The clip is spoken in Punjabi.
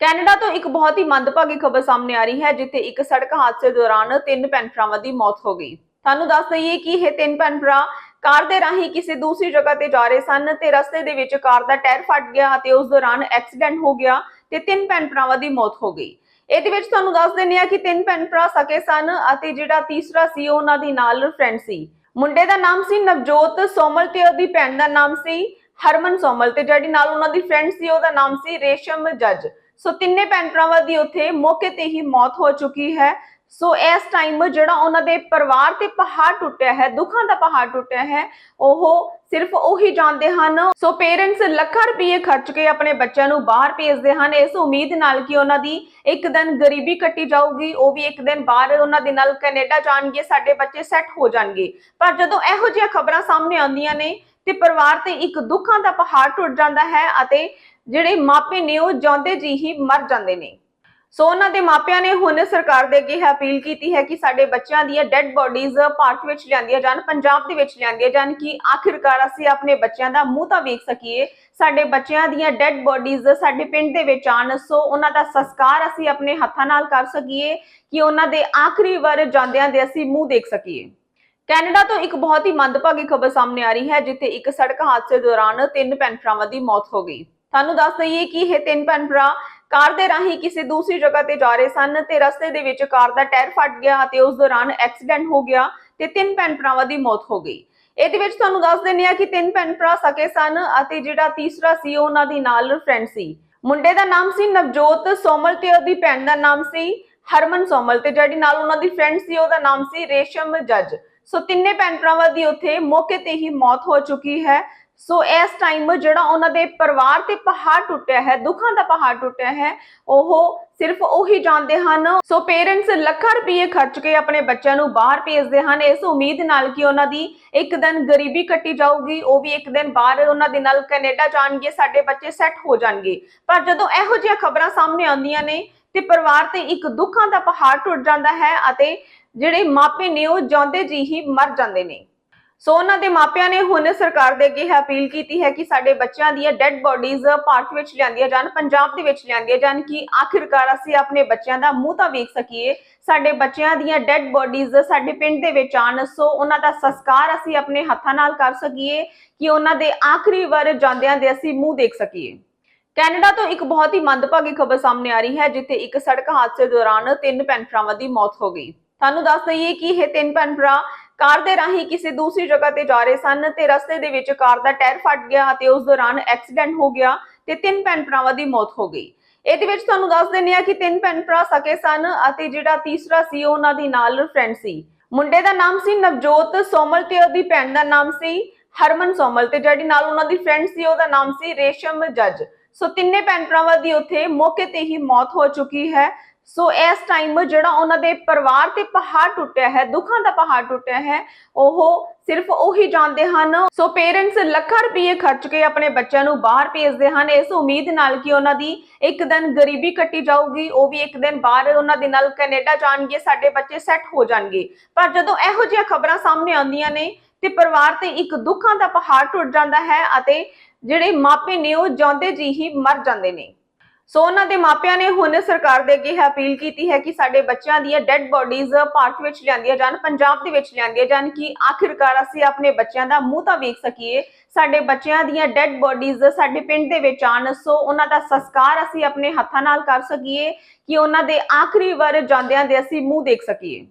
ਕੈਨੇਡਾ ਤੋਂ ਇੱਕ ਬਹੁਤ ਹੀ ਮੰਦਭਾਗੀ ਖਬਰ ਸਾਹਮਣੇ ਆ ਰਹੀ ਹੈ, ਜਿੱਥੇ ਇੱਕ ਸੜਕ ਹਾਦਸੇ ਦੌਰਾਨ ਤਿੰਨ ਭੈਣ ਭਰਾਵਾਂ ਦੀ ਮੌਤ ਹੋ ਗਈ। ਤੁਹਾਨੂੰ ਦੱਸ ਦਈਏ ਕਿ ਇਹ ਤਿੰਨ ਭੈਣ ਭਰਾ ਕਾਰ ਦੇ ਰਾਹੀਂ ਕਿਸੇ ਦੂਸਰੀ ਜਗ੍ਹਾ ਤੇ ਜਾ ਰਹੇ ਸਨ ਤੇ ਰਸਤੇ ਦੇ ਵਿੱਚ ਕਾਰ ਦਾ ਟਾਇਰ ਫਟ ਗਿਆ ਅਤੇ ਉਸ ਦੌਰਾਨ ਐਕਸੀਡੈਂਟ ਹੋ ਗਿਆ ਤੇ ਤਿੰਨ ਭੈਣ ਭਰਾਵਾਂ ਦੀ ਮੌਤ ਹੋ ਗਈ। ਇਹਦੇ ਵਿੱਚ ਤੁਹਾਨੂੰ ਦੱਸ ਦਿੰਦੇ ਆ ਕਿ ਤਿੰਨ ਭੈਣ ਭਰਾ ਸਕੇ ਸਨ ਅਤੇ ਜਿਹੜਾ ਤੀਸਰਾ ਸੀ ਉਹਨਾਂ ਦੀ ਨਾਲ ਫਰੈਂਡ ਸੀ। ਮੁੰਡੇ ਦਾ ਨਾਮ ਸੀ ਨਵਜੋਤ ਸੋਮਲ ਤੇ ਉਹਦੀ ਭੈਣ ਦਾ ਨਾਮ ਸੀ ਹਰਮਨ ਸੋਮਲ ਤੇ ਜਿਹੜੀ ਨਾਲ ਉਹਨਾਂ ਦੀ ਫਰੈਂਡ ਸੀ ਉਹਦਾ ਨਾਮ ਸੀ ਰੇਸ਼ਮ ਜੱਜ। ਸੋ ਤਿੰਨੇ ਭੈਣ ਭਰਾਵਾਂ ਦੀ ਉੱਥੇ ਮੌਕੇ ਤੇ ਹੀ ਮੌਤ ਹੋ ਚੁੱਕੀ ਹੈ। ਸੋ ਇਸ ਟਾਈਮ ਜਿਹੜਾ ਉਹਨਾਂ ਦੇ ਪਰਿਵਾਰ ਤੇ ਪਹਾੜ ਟੁੱਟਿਆ ਹੈ, ਦੁੱਖਾਂ ਦਾ ਪਹਾੜ ਟੁੱਟਿਆ ਹੈ, ਉਹ ਸਿਰਫ ਉਹੀ ਜਾਣਦੇ ਹਨ। ਸੋ ਪੇਰੈਂਟਸ ਲੱਖਾਂ ਰੁਪਏ ਖਰਚ ਕੇ ਆਪਣੇ ਬੱਚਿਆਂ ਨੂੰ ਬਾਹਰ ਭੇਜਦੇ ਹਨ। ਇਸ ਉਮੀਦ ਨਾਲ ਕਿ ਉਹਨਾਂ ਦੀ ਇੱਕ ਦਿਨ ਗਰੀਬੀ ਕੱਟੀ ਜਾਊਗੀ, ਉਹ ਵੀ ਇੱਕ ਦਿਨ ਬਾਹਰ ਉਹਨਾਂ ਦੇ ਨਾਲ ਕੈਨੇਡਾ ਜਾਣਗੇ, ਸਾਡੇ ਬੱਚੇ ਸੈੱਟ ਹੋ ਜਾਣਗੇ। ਪਰ ਜਦੋਂ ਇਹੋ ਜਿਹੀਆਂ ਖਬਰਾਂ ਸਾਹਮਣੇ ਆਉਂਦੀਆਂ ਨੇ ਤੇ ਪਰਿਵਾਰ ਤੇ ਇੱਕ ਦੁੱਖਾਂ ਦਾ ਪਹਾੜ ਟੁੱਟ ਜਾਂਦਾ ਹੈ ਅਤੇ ਜਿਹੜੇ ਮਾਪੇ ਨੇ ਉਹ ਜਾਂਦੇ ਜੀ ਹੀ ਮਰ ਜਾਂਦੇ ਨੇ। ਸੋ ਉਹਨਾਂ ਦੇ ਮਾਪਿਆਂ ਨੇ ਹੁਣ ਸਰਕਾਰ ਦੇ ਅੱਗੇ ਅਪੀਲ ਕੀਤੀ ਹੈ ਕਿ ਸਾਡੇ ਬੱਚਿਆਂ ਦੀਆਂ ਡੈੱਡ ਬੋਡੀਜ਼ ਭਾਰਤ ਵਿੱਚ ਲਿਆਂਦੀਆਂ ਜਾਣ, ਪੰਜਾਬ ਦੇ ਵਿੱਚ ਲਿਆਂਦੀਆਂ ਜਾਣ ਕਿ ਆਖਿਰਕਾਰ ਅਸੀਂ ਆਪਣੇ ਬੱਚਿਆਂ ਦਾ ਮੂੰਹ ਤਾਂ ਵੇਖ ਸਕੀਏ, ਸਾਡੇ ਬੱਚਿਆਂ ਦੀਆਂ ਡੈੱਡ ਬੋਡੀਜ਼ ਸਾਡੇ ਪਿੰਡ ਦੇ ਵਿੱਚ ਆਣ ਸੋ ਉਹਨਾਂ ਦਾ ਸੰਸਕਾਰ ਅਸੀਂ ਆਪਣੇ ਹੱਥਾਂ ਨਾਲ ਕਰ ਸਕੀਏ ਕਿ ਉਹਨਾਂ ਦੇ ਆਖਰੀ ਵਾਰ ਜਾਂਦਿਆਂ ਦੇ ਅਸੀਂ ਮੂੰਹ ਦੇਖ ਸਕੀਏ। ਕੈਨੇਡਾ ਤੋਂ ਇੱਕ ਬਹੁਤ ਹੀ ਮੰਦਭਾਗੀ ਖਬਰ ਸਾਹਮਣੇ ਆ ਰਹੀ ਹੈ, ਜਿੱਥੇ ਇੱਕ ਸੜਕ ਹਾਦਸੇ ਦੌਰਾਨ ਤਿੰਨ ਭੈਣ ਭਰਾਵਾਂ ਦੀ ਮੌਤ ਹੋ ਗਈ। ਤੁਹਾਨੂੰ ਦੱਸ ਦਈਏ ਕਿ ਇਹ ਤਿੰਨ ਭੈਣ ਭਰਾ ਕਾਰ ਦੇ ਰਾਹੀਂ ਕਿਸੇ ਦੂਸਰੀ ਜਗ੍ਹਾ ਤੇ ਜਾ ਰਹੇ ਸਨ ਤੇ ਰਸਤੇ ਦੇ ਵਿੱਚ ਕਾਰ ਦਾ ਟਾਇਰ ਫਟ ਗਿਆ ਅਤੇ ਉਸ ਦੌਰਾਨ ਐਕਸੀਡੈਂਟ ਹੋ ਗਿਆ ਤੇ ਤਿੰਨ ਭੈਣ ਭਰਾਵਾਂ ਦੀ ਮੌਤ ਹੋ ਗਈ। ਇਹਦੇ ਵਿੱਚ ਤੁਹਾਨੂੰ ਦੱਸ ਦਿੰਦੇ ਆ ਕਿ ਤਿੰਨ ਭੈਣ ਭਰਾ ਸਕੇ ਸਨ ਅਤੇ ਜਿਹੜਾ ਤੀਸਰਾ ਸੀ ਉਹਨਾਂ ਦੀ ਨਾਲ ਫਰੈਂਡ ਸੀ। ਮੁੰਡੇ ਦਾ ਨਾਮ ਸੀ ਨਵਜੋਤ ਸੋਮਲ ਤੇ ਉਹਦੀ ਭੈਣ ਦਾ ਨਾਮ ਸੀ ਹਰਮਨ ਸੋਮਲ ਤੇ ਜਿਹੜੀ ਨਾਲ ਉਹਨਾਂ ਦੀ ਫਰੈਂਡ ਸੀ ਉਹਦਾ ਨਾਮ ਸੀ ਰੇਸ਼ਮ ਜੱਜ। ਸੋ ਤਿੰਨੇ ਭੈਣ ਭਰਾਵਾਂ ਦੀ ਉੱਥੇ ਮੌਕੇ ਤੇ ਹੀ ਮੌਤ ਹੋ ਚੁੱਕੀ ਹੈ। ਸੋ ਇਸ ਟਾਈਮ ਜਿਹੜਾ ਉਹਨਾਂ ਦੇ ਪਰਿਵਾਰ ਤੇ ਪਹਾੜ ਟੁੱਟਿਆ ਹੈ, ਦੁੱਖਾਂ ਦਾ ਪਹਾੜ ਟੁੱਟਿਆ ਹੈ, ਉਹ ਸਿਰਫ ਉਹੀ ਜਾਣਦੇ ਹਨ। ਸੋ ਪੇਰੈਂਟਸ ਲੱਖਾਂ ਰੁਪਏ ਖਰਚ ਕੇ ਆਪਣੇ ਬੱਚਿਆਂ ਨੂੰ ਬਾਹਰ ਭੇਜਦੇ ਹਨ। ਇਸ ਉਮੀਦ ਨਾਲ ਕਿ ਉਹਨਾਂ ਦੀ ਇੱਕ ਦਿਨ ਗਰੀਬੀ ਕੱਟੀ ਜਾਊਗੀ, ਉਹ ਵੀ ਇੱਕ ਦਿਨ ਬਾਹਰ ਉਹਨਾਂ ਦੇ ਨਾਲ ਕੈਨੇਡਾ ਜਾਣਗੇ, ਸਾਡੇ ਬੱਚੇ ਸੈੱਟ ਹੋ ਜਾਣਗੇ। ਪਰ ਜਦੋਂ ਇਹੋ ਜਿਹੀਆਂ ਖਬਰਾਂ ਸਾਹਮਣੇ ਆਉਂਦੀਆਂ ਨੇ ਤੇ ਪਰਿਵਾਰ ਤੇ ਇੱਕ ਦੁੱਖਾਂ ਦਾ ਪਹਾੜ ਟੁੱਟ ਜਾਂਦਾ ਹੈ ਅਤੇ ਜਿਹੜੇ ਮਾਪੇ ਨੇ ਉਹ ਜਾਂਦੇ ਜੀ ਹੀ ਮਰ ਜਾਂਦੇ ਨੇ। ਸੋ ਉਹਨਾਂ ਦੇ ਮਾਪਿਆਂ ਨੇ ਹੁਣ ਸਰਕਾਰ ਦੇ ਅੱਗੇ ਇਹ ਅਪੀਲ ਕੀਤੀ ਹੈ ਕਿ ਸਾਡੇ ਬੱਚਿਆਂ ਦੀਆਂ ਡੈੱਡ ਬੋਡੀਜ਼ ਭਾਰਤ ਵਿੱਚ ਲਿਆਂਦੀਆਂ ਜਾਣ, ਪੰਜਾਬ ਦੇ ਵਿੱਚ ਲਿਆਂਦੀਆਂ ਜਾਣ ਕਿ ਆਖਿਰਕਾਰ ਅਸੀਂ ਆਪਣੇ ਬੱਚਿਆਂ ਦਾ ਮੂੰਹ ਤਾਂ ਵੇਖ ਸਕੀਏ। ਸਾਡੇ ਬੱਚਿਆਂ ਦੀਆਂ ਡੈੱਡ ਬੋਡੀਜ਼ ਸਾਡੇ ਪਿੰਡ ਦੇ ਵਿੱਚ ਆਣ ਸੋ ਉਹਨਾਂ ਦਾ ਸੰਸਕਾਰ ਅਸੀਂ ਆਪਣੇ ਹੱਥਾਂ ਨਾਲ ਕਰ ਸਕੀਏ ਕਿ ਉਹਨਾਂ ਦੇ ਆਖਰੀ ਵਾਰ ਜਾਂਦਿਆਂ ਦੇ ਅਸੀਂ ਮੂੰਹ ਦੇਖ ਸਕੀਏ। ਕੈਨੇਡਾ ਤੋਂ ਇੱਕ ਬਹੁਤ ਹੀ ਮੰਦਭਾਗੀ ਖਬਰ ਸਾਹਮਣੇ ਆ ਰਹੀ ਹੈ, ਜਿੱਥੇ ਇੱਕ ਸੜਕ ਹਾਦਸੇ ਦੌਰਾਨ ਤਿੰਨ ਭੈਣ ਭਰਾਵਾਂ ਦੀ ਮੌਤ ਹੋ ਗਈ। ਤੁਹਾਨੂੰ ਦੱਸ ਦਈਏ ਕਿ ਇਹ ਤਿੰਨ ਭੈਣ ਭਰਾ ਕਾਰ ਦੇ ਰਾਹੀਂ ਕਿਸੇ ਦੂਸਰੀ ਜਗ੍ਹਾ ਤੇ ਜਾ ਰਹੇ ਸਨ ਤੇ ਰਸਤੇ ਦੇ ਵਿੱਚ ਕਾਰ ਦਾ ਟਾਇਰ ਫਟ ਗਿਆ ਅਤੇ ਉਸ ਦੌਰਾਨ ਐਕਸੀਡੈਂਟ ਹੋ ਗਿਆ ਤੇ ਤਿੰਨ ਭੈਣ ਭਰਾਵਾਂ ਦੀ ਮੌਤ ਹੋ ਗਈ। ਇਹਦੇ ਵਿੱਚ ਤੁਹਾਨੂੰ ਦੱਸ ਦਿੰਦੇ ਆ ਕਿ ਤਿੰਨ ਭੈਣ ਭਰਾ ਸਕੇ ਸਨ ਅਤੇ ਜਿਹੜਾ ਤੀਸਰਾ ਸੀ ਉਹਨਾਂ ਦੀ ਨਾਲ ਫਰੈਂਡ ਸੀ। ਮੁੰਡੇ ਦਾ ਨਾਮ ਸੀ ਨਵਜੋਤ ਸੋਮਲ ਤੇ ਉਹਦੀ ਭੈਣ ਦਾ ਨਾਮ ਸੀ ਹਰਮਨ ਸੋਮਲ ਤੇ ਜਿਹੜੀ ਨਾਲ ਉਹਨਾਂ ਦੀ ਫਰੈਂਡ ਸੀ ਉਹਦਾ ਨਾਮ ਸੀ ਰੇਸ਼ਮ ਜੱਜ। ਸੋ ਤਿੰਨੇ ਭੈਣ ਭਰਾਵਾਂ ਦੀ ਉੱਥੇ ਮੌਕੇ ਤੇ ਹੀ ਮੌਤ ਹੋ ਚੁੱਕੀ ਹੈ ਸੋ ਇਸ ਟਾਈਮ ਜਿਹੜਾ ਉਹਨਾਂ ਦੇ ਪਰਿਵਾਰ ਤੇ ਪਹਾੜ ਟੁੱਟਿਆ ਹੈ, ਦੁੱਖਾਂ ਦਾ ਪਹਾੜ ਟੁੱਟਿਆ ਹੈ, ਉਹ ਸਿਰਫ ਉਹੀ ਜਾਣਦੇ ਹਨ। ਸੋ ਪੇਰੈਂਟਸ ਲੱਖਾਂ ਰੁਪਏ ਖਰਚ ਕੇ ਆਪਣੇ ਬੱਚਿਆਂ ਨੂੰ ਬਾਹਰ ਭੇਜਦੇ ਹਨ। ਇਸ ਉਮੀਦ ਨਾਲ ਕਿ ਉਹਨਾਂ ਦੀ ਇੱਕ ਦਿਨ ਗਰੀਬੀ ਕੱਟੀ ਜਾਊਗੀ, ਉਹ ਵੀ ਇੱਕ ਦਿਨ ਬਾਹਰ ਉਹਨਾਂ ਦੇ ਨਾਲ ਕੈਨੇਡਾ ਜਾਣਗੇ, ਸਾਡੇ ਬੱਚੇ ਸੈੱਟ ਹੋ ਜਾਣਗੇ। ਪਰ ਜਦੋਂ ਇਹੋ ਜਿਹੀਆਂ ਖਬਰਾਂ ਸਾਹਮਣੇ ਆਉਂਦੀਆਂ ਨੇ ਤੇ ਪਰਿਵਾਰ ਤੇ ਇੱਕ ਦੁੱਖਾਂ ਦਾ ਪਹਾੜ ਟੁੱਟ ਜਾਂਦਾ ਹੈ ਅਤੇ ਜਿਹੜੇ ਮਾਪੇ ਨੇ ਉਹ ਜਾਂਦੇ ਜੀ ਹੀ ਮਰ ਜਾਂਦੇ ਨੇ। ਸੋ ਉਹਨਾਂ ਦੇ ਮਾਪਿਆਂ ਨੇ ਹੁਣ ਸਰਕਾਰ ਦੇ ਅੱਗੇ ਇਹ ਅਪੀਲ ਕੀਤੀ ਹੈ ਕਿ ਸਾਡੇ ਬੱਚਿਆਂ ਦੀਆਂ ਡੈੱਡ ਬੋਡੀਜ਼ ਭਾਰਤ ਵਿੱਚ ਲਿਆਂਦੀਆਂ ਜਾਣ, ਪੰਜਾਬ ਦੇ ਵਿੱਚ ਲਿਆਂਦੀਆਂ ਜਾਣ ਕਿ ਆਖਿਰਕਾਰ ਅਸੀਂ ਆਪਣੇ ਬੱਚਿਆਂ ਦਾ ਮੂੰਹ ਤਾਂ ਵੇਖ ਸਕੀਏ। ਸਾਡੇ ਬੱਚਿਆਂ ਦੀਆਂ ਡੈੱਡ ਬੋਡੀਜ਼ ਸਾਡੇ ਪਿੰਡ ਦੇ ਵਿੱਚ ਆਣ ਸੋ ਉਹਨਾਂ ਦਾ ਸੰਸਕਾਰ ਅਸੀਂ ਆਪਣੇ ਹੱਥਾਂ ਨਾਲ ਕਰ ਸਕੀਏ ਕਿ ਉਹਨਾਂ ਦੇ ਆਖਰੀ ਵਾਰ ਜਾਂਦਿਆਂ ਦੇ ਅਸੀਂ ਮੂੰਹ ਦੇਖ ਸਕੀਏ।